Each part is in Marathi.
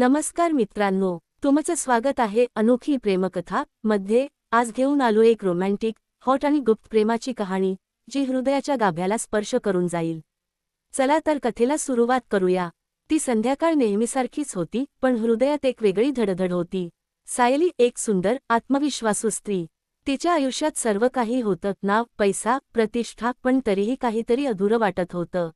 नमस्कार मित्रांनो तुमचं स्वागत आहे अनोखी प्रेमकथा मध्ये. आज घेऊन आलो एक रोमॅन्टिक हॉट आणि गुप्त प्रेमाची कहाणी जी हृदयाच्या गाभ्याला स्पर्श करून जाईल. चला तर कथेला सुरुवात करूया. ती संध्याकाळ नेहमीसारखीच होती पण हृदयात एक वेगळी धडधड होती. सायली एक सुंदर आत्मविश्वासू स्त्री. तिच्या आयुष्यात सर्व काही होतं नाव पैसा प्रतिष्ठा पण तरीही काहीतरी अधुरं वाटत होतं.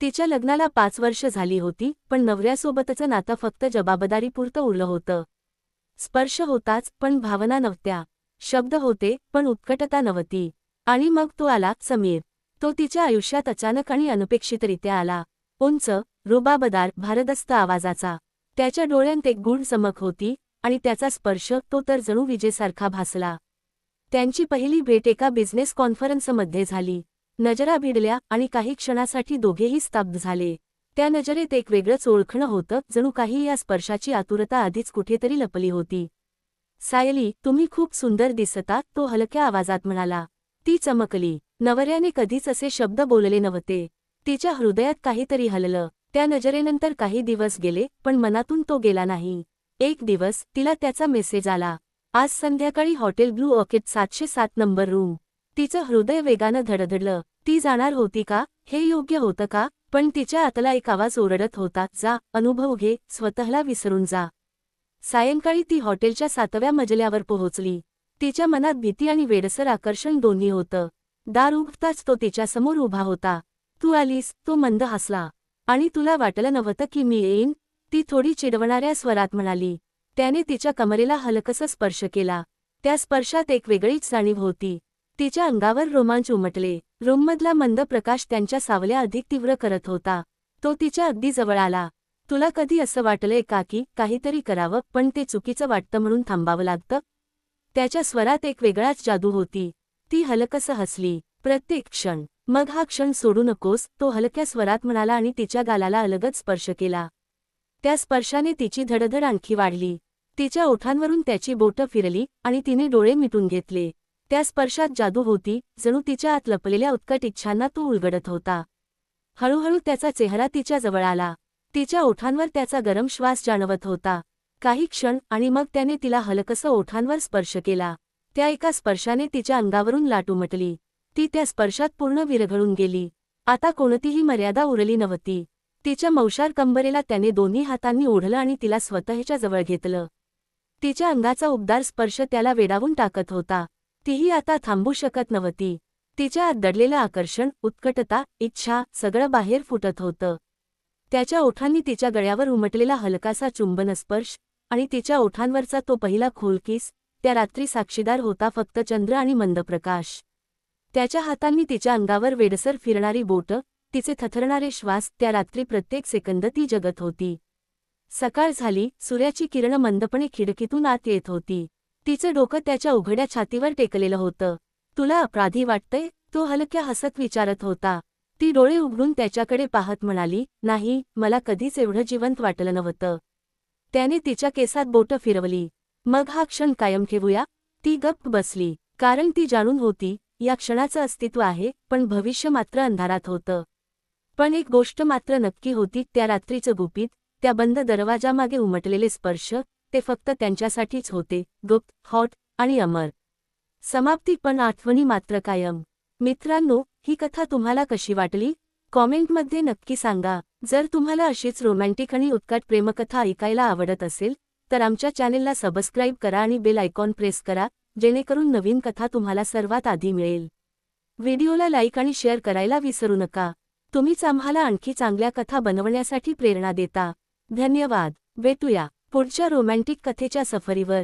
तिच्या लग्नाला पाच वर्ष झाली होती पण नवऱ्यासोबतचं नातं फक्त जबाबदारीपुरतं उरलं होतं. स्पर्श होताच पण भावना नव्हत्या. शब्द होते पण उत्कटता नव्हती. आणि मग तो आला समीर. तो तिच्या आयुष्यात अचानक आणि अनपेक्षितरित्या आला. उंच रुबाबदार भारदस्त आवाजाचा. त्याच्या डोळ्यांत एक गुण चमक होती आणि त्याचा स्पर्श तो तर जणू विजेसारखा भासला. त्यांची पहिली भेट एका बिझनेस कॉन्फरन्समध्ये झाली. नजरा भिडल्या आणि काही क्षणासाठी दोघेही स्तब्ध झाले. त्या नजरेत एक वेगळंच ओळखणं होतं जणू काही या स्पर्शाची आतुरता आधीच कुठेतरी लपली होती. सायली तुम्ही खूप सुंदर दिसता तो हलक्या आवाजात म्हणाला. ती चमकली. नवऱ्याने कधीच असे शब्द बोलले नव्हते. तिच्या हृदयात काहीतरी हललं. त्या नजरेनंतर काही दिवस गेले पण मनातून तो गेला नाही. एक दिवस तिला त्याचा मेसेज आला. आज संध्याकाळी हॉटेल ब्लू ऑकेट सातशे सात नंबर रूम. तिचं हृदय वेगानं धडधडलं. ती जाणार होती का? हे योग्य होतं का? पण तिच्या आतला एक आवाज ओरडत होता. जा अनुभव घे स्वतःला विसरून जा. सायंकाळी ती हॉटेलच्या सातव्या मजल्यावर पोहोचली. तिच्या मनात भीती आणि वेडसर आकर्षण दोन्ही होतं. दार उघताच तो तिच्यासमोर उभा होता. तू आलीस तो मंद हसला. आणि तुला वाटलं नव्हतं की मी येईन ती थोडी चिडवणाऱ्या स्वरात म्हणाली. त्याने तिच्या कमरेला हलकसं स्पर्श केला. त्या स्पर्शात एक वेगळीच जाणीव होती. तिच्या अंगावर रोमांच उमटले. रूममधला मंद प्रकाश त्यांच्या सावल्या अधिक तीव्र करत होता. तो तिच्या अगदी जवळ आला. तुला कधी असं वाटलंय का की काहीतरी करावं पण ते चुकीचं वाटतं म्हणून थांबावं लागतं त्याच्या स्वरात एक वेगळाच जादू होती. ती हलकसं हसली. प्रत्येक क्षण. मग हा क्षण सोडू नकोस तो हलक्या स्वरात म्हणाला आणि तिच्या गालाला अलगच स्पर्श केला. त्या स्पर्शाने तिची धडधड आणखी वाढली. तिच्या ओठांवरून त्याची बोटं फिरली आणि तिने डोळे मिटून घेतले. त्या स्पर्शात जादू होती जणू तिच्या आत लपलेल्या उत्कट इच्छांना तो उलगडत होता. हळूहळू त्याचा चेहरा तिच्या जवळ आला. तिच्या ओठांवर त्याचा गरम श्वास जाणवत होता. काही क्षण आणि मग त्याने तिला हलकसं ओठांवर स्पर्श केला. त्या एका स्पर्शाने तिच्या अंगावरून लाट उमटली. ती त्या स्पर्शात पूर्ण विरघळून गेली. आता कोणतीही मर्यादा उरली नव्हती. तिच्या मौशार कंबरेला त्याने दोन्ही हातांनी ओढलं आणि तिला स्वतःच्या जवळ घेतलं. तिच्या अंगाचा उबदार स्पर्श त्याला वेडावून टाकत होता. तीही आता थांबू शकत नव्हती. तिच्या दडलेलं आकर्षण उत्कटता इच्छा सगळं बाहेर फुटत होतं. त्याच्या ओठांनी तिच्या गळ्यावर उमटलेला हलकासा चुंबन स्पर्श आणि तिच्या ओठांवरचा तो पहिला खोलकीस त्या रात्री साक्षीदार होता फक्त चंद्र आणि मंदप्रकाश. त्याच्या हातांनी तिच्या अंगावर वेडसर फिरणारी बोटं तिचे थथरणारे श्वास त्या रात्री प्रत्येक सेकंद ती जगत होती. सकाळ झाली सूर्याची किरणं मंदपणे खिडकीतून आत येत होती. तिचं डोकं त्याच्या उघड्या छातीवर टेकलेलं होतं. तुला अपराधी वाटतंय? तो हलक्या हसत विचारत होता. ती डोळे उघडून त्याच्याकडे पाहत म्हणाली नाही मला कधीच एवढं जिवंत वाटलं नव्हतं त्याने तिच्या केसात बोटं फिरवली. मग हा क्षण कायम ठेवूया ती गप्प बसली. कारण ती जाणून होती या क्षणाचं अस्तित्व आहे पण भविष्य मात्र अंधारात होतं. पण एक गोष्ट मात्र नक्की होती त्या रात्रीचं गुपित त्या बंद दरवाजामागे उमटलेले स्पर्श ते फक्त त्यांच्यासाठीच होते गुप्त हॉट आणि अमर. समाप्ती पण आठवणी मात्र कायम. मित्रांनो ही कथा तुम्हाला कशी वाटली? कॉमेंटमध्ये नक्की सांगा. जर तुम्हाला अशीच रोमॅन्टिक आणि उत्कट प्रेमकथा ऐकायला आवडत असेल तर आमच्या चॅनेलला सबस्क्राईब करा आणि बेल आयकॉन प्रेस करा जेणेकरून नवीन कथा तुम्हाला सर्वात आधी मिळेल. व्हिडिओला लाईक आणि शेअर करायला विसरू नका. तुम्हीच आम्हाला आणखी चांगल्या कथा बनवण्यासाठी प्रेरणा देता. धन्यवाद. भेटूया. पुढच्या रोमॅन्टिक कथेच्या सफरीवर.